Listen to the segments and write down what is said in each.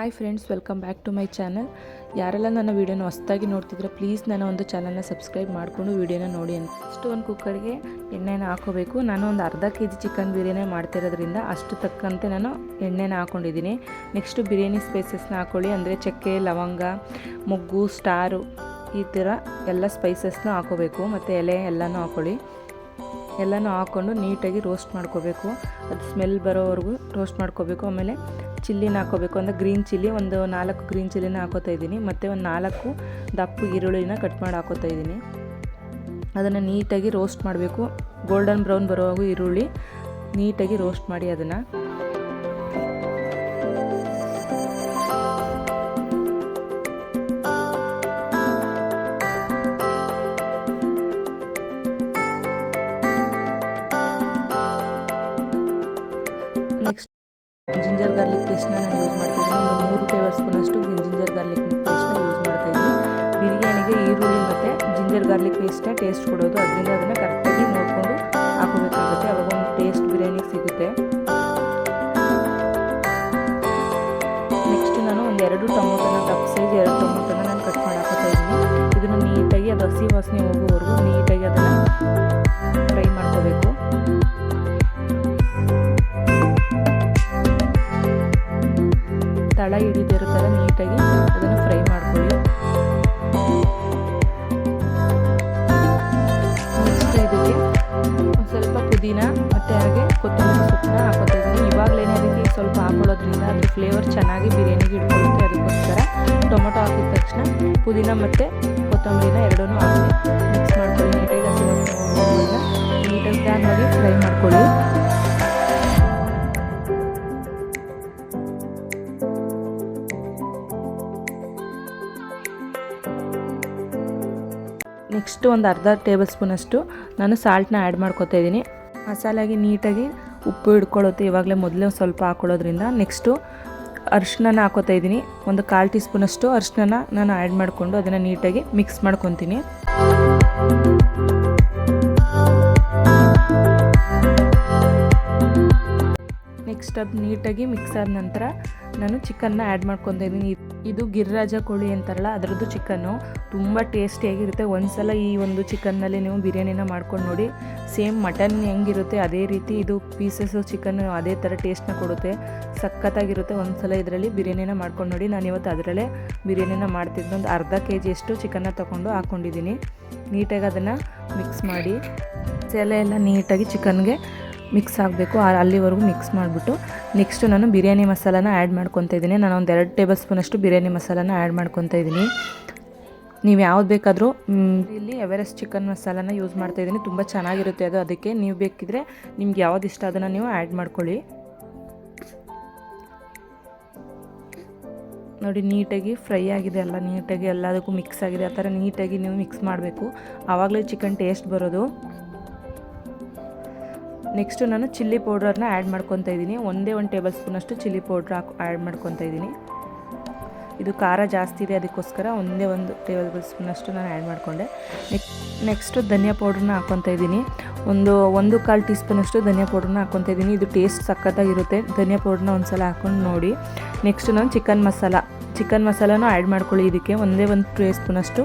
Hi friends welcome back to my channel ಯಾರೆಲ್ಲ ನನ್ನ ವೀಡಿಯೋನ ಹೊಸ್ದಾಗಿ ನೋಡ್ತಿದ್ರೆ ಪ್ಲೀಸ್ ನನ್ನ ಒಂದು ಚಾನಲ್ನ ಸಬ್ಸ್ಕ್ರೈಬ್ ಮಾಡಿಕೊಂಡು ವೀಡಿಯೋನ ನೋಡಿ ಅಂತ. ಅಷ್ಟು ಒಂದು ಕುಕ್ಕರ್ಗೆ ಎಣ್ಣೆನ ಹಾಕೋಬೇಕು. ನಾನು ಒಂದು ಅರ್ಧ ಕೆ ಜಿ ಚಿಕನ್ ಬಿರಿಯಾನಿ ಮಾಡ್ತಿರೋದ್ರಿಂದ ಅಷ್ಟು ತಕ್ಕಂತೆ ನಾನು ಎಣ್ಣೆನ ಹಾಕೊಂಡಿದ್ದೀನಿ. ನೆಕ್ಸ್ಟು ಬಿರಿಯಾನಿ ಸ್ಪೈಸಸ್ನ ಹಾಕೊಳ್ಳಿ. ಅಂದರೆ ಚಕ್ಕೆ, ಲವಂಗ, ಮೊಗ್ಗು, ಸ್ಟಾರು ಈ ಥರ ಎಲ್ಲ ಸ್ಪೈಸಸ್ನ ಹಾಕೋಬೇಕು. ಮತ್ತು ಎಲೆ ಎಲ್ಲನೂ ಹಾಕೊಳ್ಳಿ. ಎಲ್ಲನೂ ಹಾಕ್ಕೊಂಡು ನೀಟಾಗಿ ರೋಸ್ಟ್ ಮಾಡ್ಕೋಬೇಕು. ಅದು ಸ್ಮೆಲ್ ಬರೋವರೆಗೂ ರೋಸ್ಟ್ ಮಾಡ್ಕೋಬೇಕು. ಆಮೇಲೆ ಚಿಲ್ಲಿನ ಹಾಕೋಬೇಕು ಅಂದರೆ ಗ್ರೀನ್ ಚಿಲ್ಲಿ, ಒಂದು ನಾಲ್ಕು ಗ್ರೀನ್ ಚಿಲ್ಲಿನ ಹಾಕೋತಾ ಇದ್ದೀನಿ. ಮತ್ತು ಒಂದು ನಾಲ್ಕು ದಪ್ಪು ಈರುಳ್ಳಿನ ಕಟ್ ಮಾಡಿ ಹಾಕೋತಾ ಇದ್ದೀನಿ. ಅದನ್ನು ನೀಟಾಗಿ ರೋಸ್ಟ್ ಮಾಡಬೇಕು. ಗೋಲ್ಡನ್ ಬ್ರೌನ್ ಬರೋವಾಗೂ ಈರುಳ್ಳಿ ನೀಟಾಗಿ ರೋಸ್ಟ್ ಮಾಡಿ ಅದನ್ನು. ಜಿಂಜರ್ ಗಾರ್ಲಿಕ್ ಪೇಸ್ಟ್ನ ನಾನು ಯೂಸ್ ಮಾಡ್ತೀನಿ ಒಂದು ಮೂರು ಟೇಬಲ್ ಸ್ಪೂನಷ್ಟು ಜಿಂಜರ್ ಗಾರ್ಲಿಕ್ ಪೇಸ್ಟ್ನ ಯೂಸ್ ಮಾಡ್ತಾ ಇದ್ದೀನಿ. ಬಿರಿಯಾನಿಗೆ ಈರುಳ್ಳಿ ಮತ್ತು ಜಿಂಜರ್ ಗಾರ್ಲಿಕ್ ಪೇಸ್ಟೇ ಟೇಸ್ಟ್ ಕೊಡೋದು. ಅದರಿಂದ ಅದನ್ನು ಕರೆಕ್ಟಾಗಿ ನೋಡಿಕೊಂಡು ಹಾಕೋಬೇಕಾಗುತ್ತೆ. ಅವಾಗ ಒಂದು ಟೇಸ್ಟ್ ಬಿರಿಯಾನಿಗೆ ಸಿಗುತ್ತೆ. ನೆಕ್ಸ್ಟ್ ನಾನು ಒಂದು ಎರಡು ಟೊಮೊಟೊನ ಕಪ್ ಸೈಜ್ ಎರಡು ಟೊಮೊಟೊನ ನಾನು ಕಟ್ ಮಾಡಿ ಹಾಕೋತಾ ಇದ್ದೀನಿ. ಇದನ್ನು ನೀಟಾಗಿ ಅದು ಹಸಿ ವಾಸನೆ ಹೋಗುವವರೆಗೂ ನೀಟಾಗಿ ಅದನ್ನು ತಳ ಹಿಡಿದಿರೋ ಥರ ನೀಟಾಗಿ, ಅದನ್ನು ಫ್ರೈ ಮಾಡ್ಕೊಳ್ಳಿ. ನೆಕ್ಸ್ಟ್ ಇದಕ್ಕೆ ಸ್ವಲ್ಪ ಪುದೀನ ಮತ್ತು ಹಾಗೆ ಕೊತ್ತಂಬರಿ ಸೊಪ್ಪನ್ನ ಹಾಕೋತಾ ಇದ್ದೀನಿ ಅದಕ್ಕೆ ಸ್ವಲ್ಪ ಹಾಕೊಳ್ಳೋದ್ರಿಂದ ಫ್ಲೇವರ್ ಚೆನ್ನಾಗಿ ಬಿರಿಯಾನಿಗೆ ಇಟ್ಕೊಳ್ಳುತ್ತೆ ಅದಕ್ಕೋಸ್ಕರ ಟೊಮೊಟೊ ಹಾಕಿದ ತಕ್ಷಣ ಪುದೀನ ಮತ್ತು ಕೊತ್ತಂಬರಿನ ಎರಡೂ ಹಾಕಿ ಮಿಕ್ಸ್ ಮಾಡ್ಕೊಳ್ಳಿ. ನೀಟಾಗಿ ಹಸಿ ನೀಟಾಗಿ ಫ್ರೈ ಮಾಡ್ಕೊಳ್ಳಿ. ನೆಕ್ಸ್ಟ್ ಒಂದು ಅರ್ಧ ಟೇಬಲ್ ಸ್ಪೂನಷ್ಟು ನಾನು ಸಾಲ್ಟ್ನ ಆ್ಯಡ್ ಮಾಡ್ಕೊತಾ ಇದ್ದೀನಿ. ಮಸಾಲೆಗೆ ನೀಟಾಗಿ ಉಪ್ಪು ಹಿಡ್ಕೊಳ್ಳುತ್ತೆ ಇವಾಗಲೇ ಮೊದಲೇ ಸ್ವಲ್ಪ ಹಾಕೊಳ್ಳೋದ್ರಿಂದ ನೆಕ್ಸ್ಟು ಅರಿಶಿನ ಹಾಕೋತಾ ಇದ್ದೀನಿ. ಒಂದು ಕಾಲು ಟೀ ಸ್ಪೂನಷ್ಟು ಅರಿಶಿನ ನಾನು ಆ್ಯಡ್ ಮಾಡಿಕೊಂಡು ಅದನ್ನು ನೀಟಾಗಿ ಮಿಕ್ಸ್ ಮಾಡ್ಕೊತೀನಿ. ನೆಕ್ಸ್ಟ್ ಅದು ನೀಟಾಗಿ ಮಿಕ್ಸ್ ಆದ ನಂತರ ನಾನು ಚಿಕನ್ನ ಆ್ಯಡ್ ಮಾಡ್ಕೊತಾ ಇದ್ದೀನಿ. ಇದು ಗಿರಿರಾಜ ಕೋಳಿ ಅಂತಾರಲ್ಲ, ಅದರದ್ದು ಚಿಕನ್ನು ತುಂಬ ಟೇಸ್ಟಿಯಾಗಿರುತ್ತೆ ಒಂದ್ಸಲ ಈ ಒಂದು ಚಿಕನ್ನಲ್ಲಿ ನೀವು ಬಿರಿಯಾನಿನ ಮಾಡ್ಕೊಂಡು ನೋಡಿ. ಸೇಮ್ ಮಟನ್ ಹೆಂಗಿರುತ್ತೆ, ಅದೇ ರೀತಿ ಇದು ಪೀಸಸ್ ಚಿಕನ್ ಅದೇ ಥರ ಟೇಸ್ಟ್ನ ಕೊಡುತ್ತೆ. ಸಖತ್ತಾಗಿರುತ್ತೆ. ಒಂದ್ಸಲ ಇದರಲ್ಲಿ ಬಿರಿಯಾನಿನ ಮಾಡ್ಕೊಂಡು ನೋಡಿ. ನಾನು ಇವತ್ತು ಅದರಲ್ಲೇ ಬಿರಿಯಾನಿನ ಮಾಡ್ತಿದ್ದೆ. ಒಂದು ಅರ್ಧ ಕೆ ಜಿಯಷ್ಟು ಚಿಕನ್ನ ತೊಗೊಂಡು ಹಾಕ್ಕೊಂಡಿದ್ದೀನಿ ನೀಟಾಗಿ ಅದನ್ನು ಮಿಕ್ಸ್ ಮಾಡಿ. ಸೆಲೆ ಎಲ್ಲ ನೀಟಾಗಿ ಚಿಕನ್ಗೆ ಮಿಕ್ಸ್ ಆಗಬೇಕು ಅಲ್ಲಿವರೆಗೂ ಮಿಕ್ಸ್ ಮಾಡಿಬಿಟ್ಟು ನೆಕ್ಸ್ಟು ನಾನು ಬಿರಿಯಾನಿ ಮಸಾಲಾನ ಆ್ಯಡ್ ಮಾಡ್ಕೊತ ಇದ್ದೀನಿ. ನಾನು ಒಂದು ಎರಡು ಟೇಬಲ್ ಸ್ಪೂನಷ್ಟು ಬಿರಿಯಾನಿ ಮಸಾಲಾನ ಆ್ಯಡ್ ಮಾಡ್ಕೊತಾ ಇದ್ದೀನಿ. ನೀವು ಯಾವ್ದು ಬೇಕಾದರೂ ಇಲ್ಲಿ ಎವರೆಸ್ಟ್ ಚಿಕನ್ ಮಸಾಲಾನ ಯೂಸ್ ಮಾಡ್ತಾ ಇದ್ದೀನಿ. ತುಂಬ ಚೆನ್ನಾಗಿರುತ್ತೆ ಅದು. ಅದಕ್ಕೆ ನೀವು ಬೇಕಿದ್ರೆ ನಿಮ್ಗೆ ಯಾವ್ದು ಇಷ್ಟ ಅದನ್ನು ನೀವು ಆ್ಯಡ್ ಮಾಡ್ಕೊಳ್ಳಿ. ನೋಡಿ, ನೀಟಾಗಿ ಫ್ರೈ ಆಗಿದೆ ಎಲ್ಲ ನೀಟಾಗಿ ಎಲ್ಲದಕ್ಕೂ ಮಿಕ್ಸ್ ಆಗಿದೆ. ಆ ಥರ ನೀಟಾಗಿ ನೀವು ಮಿಕ್ಸ್ ಮಾಡಬೇಕು. ಆವಾಗಲೇ ಚಿಕನ್ ಟೇಸ್ಟ್ ಬರೋದು. ನೆಕ್ಸ್ಟು ನಾನು ಚಿಲ್ಲಿ ಪೌಡ್ರನ್ನ ಆ್ಯಡ್ ಮಾಡ್ಕೊತಾ ಇದ್ದೀನಿ. ಒಂದೇ ಒಂದು ಟೇಬಲ್ ಸ್ಪೂನಷ್ಟು ಚಿಲ್ಲಿ ಪೌಡ್ರ್ ಹಾಕಿ, ಆ್ಯಡ್ ಮಾಡ್ಕೊತಾ ಇದ್ದೀನಿ. ಇದು ಖಾರ ಜಾಸ್ತಿ ಇದೆ, ಅದಕ್ಕೋಸ್ಕರ ಒಂದೇ ಒಂದು ಟೇಬಲ್ ಸ್ಪೂನಷ್ಟು ನಾನು ಆ್ಯಡ್ ಮಾಡಿಕೊಂಡೆ. ನೆಕ್ಸ್ಟ್ ನೆಕ್ಸ್ಟು ಧನಿಯಾ ಪೌಡ್ರನ್ನ ಹಾಕ್ಕೊತಾ ಇದ್ದೀನಿ. ಒಂದು ಒಂದು ಕಾಲು ಟೀ ಸ್ಪೂನಷ್ಟು ಧನಿಯಾ ಪೌಡ್ರನ್ನ ಹಾಕ್ಕೊತಾ ಇದ್ದೀನಿ. ಇದು ಟೇಸ್ಟ್ ಸಖತ್ತಾಗಿರುತ್ತೆ. ಧನಿಯಾ ಪೌಡ್ರನ್ನ ಒಂದು ಸಲ ಹಾಕ್ಕೊಂಡು ನೋಡಿ. ನೆಕ್ಸ್ಟು ನಾನು ಚಿಕನ್ ಮಸಾಲ, ಚಿಕನ್ ಮಸಾಲನೂ ಆ್ಯಡ್ ಮಾಡ್ಕೊಳ್ಳಿ ಇದಕ್ಕೆ. ಒಂದೇ ಒಂದು ಟೇ ಸ್ಪೂನಷ್ಟು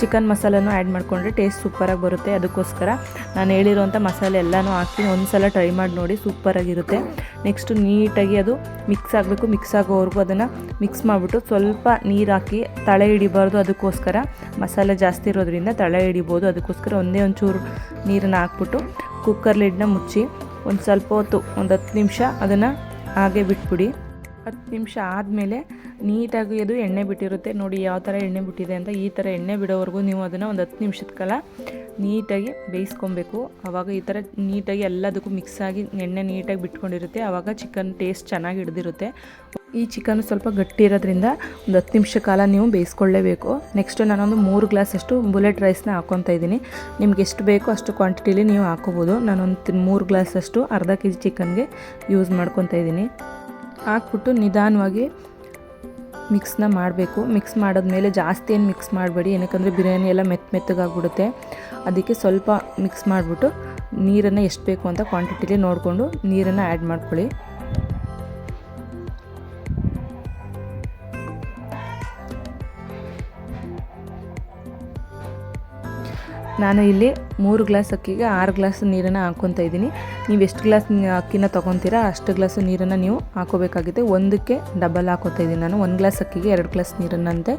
ಚಿಕನ್ ಮಸಾಲನೂ ಆ್ಯಡ್ ಮಾಡಿಕೊಂಡ್ರೆ ಟೇಸ್ಟ್ ಸೂಪರಾಗಿ ಬರುತ್ತೆ. ಅದಕ್ಕೋಸ್ಕರ ನಾನು ಹೇಳಿರೋಂಥ ಮಸಾಲೆ ಎಲ್ಲನೂ ಹಾಕಿ ಒಂದು ಸಲ ಟ್ರೈ ಮಾಡಿ ನೋಡಿ, ಸೂಪರಾಗಿರುತ್ತೆ. ನೆಕ್ಸ್ಟು ನೀಟಾಗಿ ಅದು ಮಿಕ್ಸ್ ಆಗಬೇಕು. ಮಿಕ್ಸ್ ಆಗೋವರೆಗೂ ಅದನ್ನು ಮಿಕ್ಸ್ ಮಾಡಿಬಿಟ್ಟು ಸ್ವಲ್ಪ ನೀರು ಹಾಕಿ ತಳೆ ಹಿಡಿಬಾರ್ದು. ಅದಕ್ಕೋಸ್ಕರ ಮಸಾಲೆ ಜಾಸ್ತಿ ಇರೋದ್ರಿಂದ ತಳೆ ಹಿಡಿಬೋದು. ಅದಕ್ಕೋಸ್ಕರ ಒಂದೇ ಒಂಚೂರು ನೀರನ್ನು ಹಾಕ್ಬಿಟ್ಟು ಕುಕ್ಕರ್ ಲಿಡ್ನ ಮುಚ್ಚಿ ಒಂದು ಸ್ವಲ್ಪ ಹೊತ್ತು, ಒಂದು ಹತ್ತು ನಿಮಿಷ ಅದನ್ನು ಹಾಗೆ ಬಿಟ್ಬಿಡಿ. ಹತ್ತು ನಿಮಿಷ ಆದಮೇಲೆ ನೀಟಾಗಿ ಅದು ಎಣ್ಣೆ ಬಿಟ್ಟಿರುತ್ತೆ. ನೋಡಿ ಯಾವ ಥರ ಎಣ್ಣೆ ಬಿಟ್ಟಿದೆ ಅಂತ ಈ ಥರ ಎಣ್ಣೆ ಬಿಡೋವರೆಗೂ ನೀವು ಅದನ್ನು ಒಂದು ಹತ್ತು ನಿಮಿಷದ ಕಾಲ ನೀಟಾಗಿ ಬೇಯಿಸ್ಕೊಬೇಕು. ಆವಾಗ ಈ ಥರ ನೀಟಾಗಿ ಎಲ್ಲದಕ್ಕೂ ಮಿಕ್ಸ್ ಆಗಿ ಎಣ್ಣೆ ನೀಟಾಗಿ ಬಿಟ್ಕೊಂಡಿರುತ್ತೆ. ಆವಾಗ ಚಿಕನ್ ಟೇಸ್ಟ್ ಚೆನ್ನಾಗಿ ಹಿಡಿದಿರುತ್ತೆ. ಈ ಚಿಕನ್ ಸ್ವಲ್ಪ ಗಟ್ಟಿ ಇರೋದ್ರಿಂದ ಒಂದು ಹತ್ತು ನಿಮಿಷ ಕಾಲ ನೀವು ಬೇಯಿಸ್ಕೊಳ್ಳೇಬೇಕು. ನೆಕ್ಸ್ಟ್ ನಾನೊಂದು ಮೂರು ಗ್ಲಾಸಷ್ಟು ಬುಲೆಟ್ ರೈಸ್ನ ಹಾಕ್ಕೊತಾ ಇದ್ದೀನಿ. ನಿಮ್ಗೆ ಎಷ್ಟು ಬೇಕೋ ಅಷ್ಟು ಕ್ವಾಂಟಿಟಿಲಿ ನೀವು ಹಾಕೋಬೋದು ನಾನೊಂದು ಮೂರು ಗ್ಲಾಸಷ್ಟು ಅರ್ಧ ಕೆ ಜಿ ಚಿಕನ್ಗೆ ಯೂಸ್ ಮಾಡ್ಕೊತಾ ಇದ್ದೀನಿ. ಹಾಕ್ಬಿಟ್ಟು ನಿಧಾನವಾಗಿ ಮಿಕ್ಸ್ನ ಮಾಡಬೇಕು. ಮಿಕ್ಸ್ ಮಾಡಿದ್ಮೇಲೆ ಜಾಸ್ತಿ ಏನು ಮಿಕ್ಸ್ ಮಾಡಬೇಡಿ. ಏನಕ್ಕಂದರೆ ಬಿರಿಯಾನಿ ಎಲ್ಲ ಮೆತ್ತ ಮೆತ್ತಗಾಗ್ಬಿಡುತ್ತೆ. ಅದಕ್ಕೆ ಸ್ವಲ್ಪ ಮಿಕ್ಸ್ ಮಾಡಿಬಿಟ್ಟು ನೀರನ್ನು ಎಷ್ಟು ಬೇಕು ಅಂತ ಕ್ವಾಂಟಿಟಿಲಿ ನೋಡಿಕೊಂಡು ನೀರನ್ನು ಆ್ಯಡ್ ಮಾಡ್ಕೊಳ್ಳಿ. ನಾನು ಇಲ್ಲಿ ಮೂರು ಗ್ಲಾಸ್ ಅಕ್ಕಿಗೆ ಆರು ಗ್ಲಾಸ್ ನೀರನ್ನು ಹಾಕ್ಕೊತಾ ಇದ್ದೀನಿ. ನೀವು ಎಷ್ಟು ಗ್ಲಾಸ್ ಅಕ್ಕಿನ ತೊಗೊತೀರಾ ಅಷ್ಟು ಗ್ಲಾಸು ನೀರನ್ನು ನೀವು ಹಾಕೋಬೇಕಾಗಿದೆ. ಒಂದಕ್ಕೆ ಡಬಲ್ ಹಾಕೋತಾ ಇದ್ದೀನಿ ನಾನು. ಒಂದು ಗ್ಲಾಸ್ ಅಕ್ಕಿಗೆ ಎರಡು ಗ್ಲಾಸ್ ನೀರನ್ನಂತೆ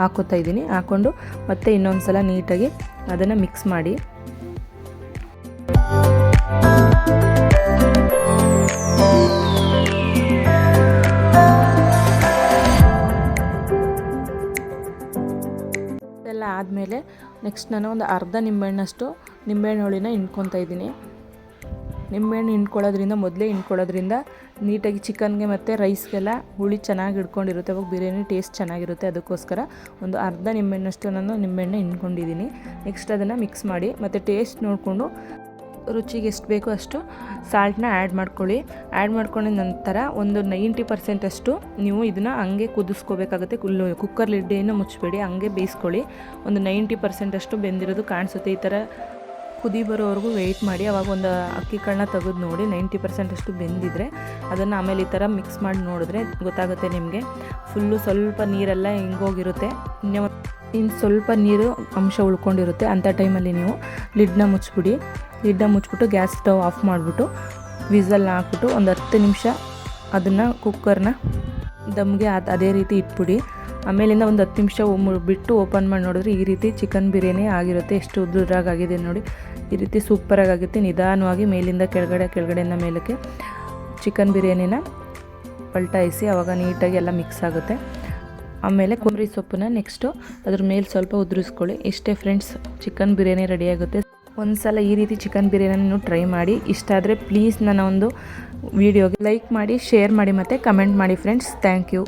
ಹಾಕೋತಾ ಇದ್ದೀನಿ. ಹಾಕ್ಕೊಂಡು ಮತ್ತೆ ಇನ್ನೊಂದು ಸಲ ನೀಟಾಗಿ ಅದನ್ನು ಮಿಕ್ಸ್ ಮಾಡಿ ಆದಮೇಲೆ ನೆಕ್ಸ್ಟ್ ನಾನು ಒಂದು ಅರ್ಧ ನಿಂಬೆಹಣ್ಣಷ್ಟು ನಿಂಬೆಹಣ್ಣು ಹುಳಿನ ಹಿಂಡ್ಕೊತಾ ಇದ್ದೀನಿ. ನಿಂಬೆಹಣ್ಣು ಹಿಂಡ್ಕೊಳ್ಳೋದ್ರಿಂದ, ಮೊದಲೇ ಹಿಂಡ್ಕೊಳ್ಳೋದ್ರಿಂದ ನೀಟಾಗಿ ಚಿಕನ್ಗೆ ಮತ್ತು ರೈಸ್ಗೆಲ್ಲ ಹುಳಿ ಚೆನ್ನಾಗಿ ಹಿಡ್ಕೊಂಡಿರುತ್ತೆ. ಅವಾಗ ಬಿರಿಯಾನಿ ಟೇಸ್ಟ್ ಚೆನ್ನಾಗಿರುತ್ತೆ. ಅದಕ್ಕೋಸ್ಕರ ಒಂದು ಅರ್ಧ ನಿಂಬೆಹಣ್ಣಷ್ಟು ನಾನು ನಿಂಬೆಹಣ್ಣು ಹಿಂಡ್ಕೊಂಡಿದ್ದೀನಿ. ನೆಕ್ಸ್ಟ್ ಅದನ್ನು ಮಿಕ್ಸ್ ಮಾಡಿ ಮತ್ತು ಟೇಸ್ಟ್ ನೋಡಿಕೊಂಡು ರುಚಿಗೆ ಎಷ್ಟು ಬೇಕೋ ಅಷ್ಟು ಸಾಲ್ಟನ್ನ ಆ್ಯಡ್ ಮಾಡ್ಕೊಳ್ಳಿ. ಆ್ಯಡ್ ಮಾಡ್ಕೊಂಡಿದ ನಂತರ ಒಂದು ನೈಂಟಿ ಪರ್ಸೆಂಟಷ್ಟು ನೀವು ಇದನ್ನು ಹಂಗೆ ಕುದಿಸ್ಕೋಬೇಕಾಗುತ್ತೆ. ಕುಲ್ಲು ಕುಕ್ಕರ್ ಲಿಡ್ಡೆಯನ್ನು ಮುಚ್ಚಬೇಡಿ, ಹಂಗೆ ಬೇಯಿಸ್ಕೊಳ್ಳಿ. ಒಂದು ನೈಂಟಿ ಪರ್ಸೆಂಟಷ್ಟು ಬೆಂದಿರೋದು ಕಾಣಿಸುತ್ತೆ. ಈ ಥರ ಕುದಿ ಬರೋವರೆಗೂ ವೆಯ್ಟ್ ಮಾಡಿ. ಅವಾಗ ಒಂದು ಅಕ್ಕಿ ಕಣ್ಣ ತೆಗೆದು ನೋಡಿ ನೈಂಟಿ ಪರ್ಸೆಂಟಷ್ಟು ಬೆಂದಿದ್ರೆ ಅದನ್ನು ಆಮೇಲೆ ಈ ಥರ ಮಿಕ್ಸ್ ಮಾಡಿ ನೋಡಿದ್ರೆ ಗೊತ್ತಾಗುತ್ತೆ ನಿಮಗೆ. ಫುಲ್ಲು ಸ್ವಲ್ಪ ನೀರೆಲ್ಲ ಹಿಂಗೋಗಿರುತ್ತೆ. ಇನ್ನು ಸ್ವಲ್ಪ ನೀರು ಅಂಶ ಉಳ್ಕೊಂಡಿರುತ್ತೆ. ಅಂಥ ಟೈಮಲ್ಲಿ ನೀವು ಲಿಡ್ನ ಮುಚ್ಚಿಬಿಡಿ. ಲಿಡ್ನ ಮುಚ್ಚಿಬಿಟ್ಟು ಗ್ಯಾಸ್ ಸ್ಟವ್ ಆಫ್ ಮಾಡಿಬಿಟ್ಟು ವಿಸಲ್ನ ಹಾಕ್ಬಿಟ್ಟು ಒಂದು ಹತ್ತು ನಿಮಿಷ ಅದನ್ನು ಕುಕ್ಕರ್ನ ದಮ್ಗೆ ಅದು ಅದೇ ರೀತಿ ಇಟ್ಬಿಡಿ. ಆಮೇಲಿಂದ ಒಂದು ಹತ್ತು ನಿಮಿಷ ಬಿಟ್ಟು ಓಪನ್ ಮಾಡಿ ನೋಡಿದ್ರೆ ಈ ರೀತಿ ಚಿಕನ್ ಬಿರಿಯಾನಿ ಆಗಿರುತ್ತೆ. ಎಷ್ಟು ಉದ್ರಾಗಿದೆ ನೋಡಿ. ಈ ರೀತಿ ಸೂಪರಾಗಿ ಆಗುತ್ತೆ. ನಿಧಾನವಾಗಿ ಮೇಲಿಂದ ಕೆಳಗಡೆ, ಕೆಳಗಡೆಯಿಂದ ಮೇಲಕ್ಕೆ ಚಿಕನ್ ಬಿರಿಯಾನಿನ ಪಲ್ಟಾಯಿಸಿ ಆವಾಗ ನೀಟಾಗಿ ಎಲ್ಲ ಮಿಕ್ಸ್ ಆಗುತ್ತೆ. ಆಮೇಲೆ ಕೊಬ್ಬರಿ ಸೊಪ್ಪನ್ನ ನೆಕ್ಸ್ಟು ಅದ್ರ ಮೇಲೆ ಸ್ವಲ್ಪ ಉದುರಿಸ್ಕೊಳ್ಳಿ. ಇಷ್ಟೇ ಫ್ರೆಂಡ್ಸ್, ಚಿಕನ್ ಬಿರಿಯಾನಿ ರೆಡಿ ಆಗುತ್ತೆ. ಒಂದು ಸಲ ಈ ರೀತಿ ಚಿಕನ್ ಬಿರಿಯಾನಿನೂ ಟ್ರೈ ಮಾಡಿ. ಇಷ್ಟ ಆದರೆ ಪ್ಲೀಸ್ ನನ್ನ ಒಂದು ವಿಡಿಯೋಗೆ ಲೈಕ್ ಮಾಡಿ ಶೇರ್ ಮಾಡಿ ಮತ್ತು ಕಮೆಂಟ್ ಮಾಡಿ ಫ್ರೆಂಡ್ಸ್ ಥ್ಯಾಂಕ್ ಯು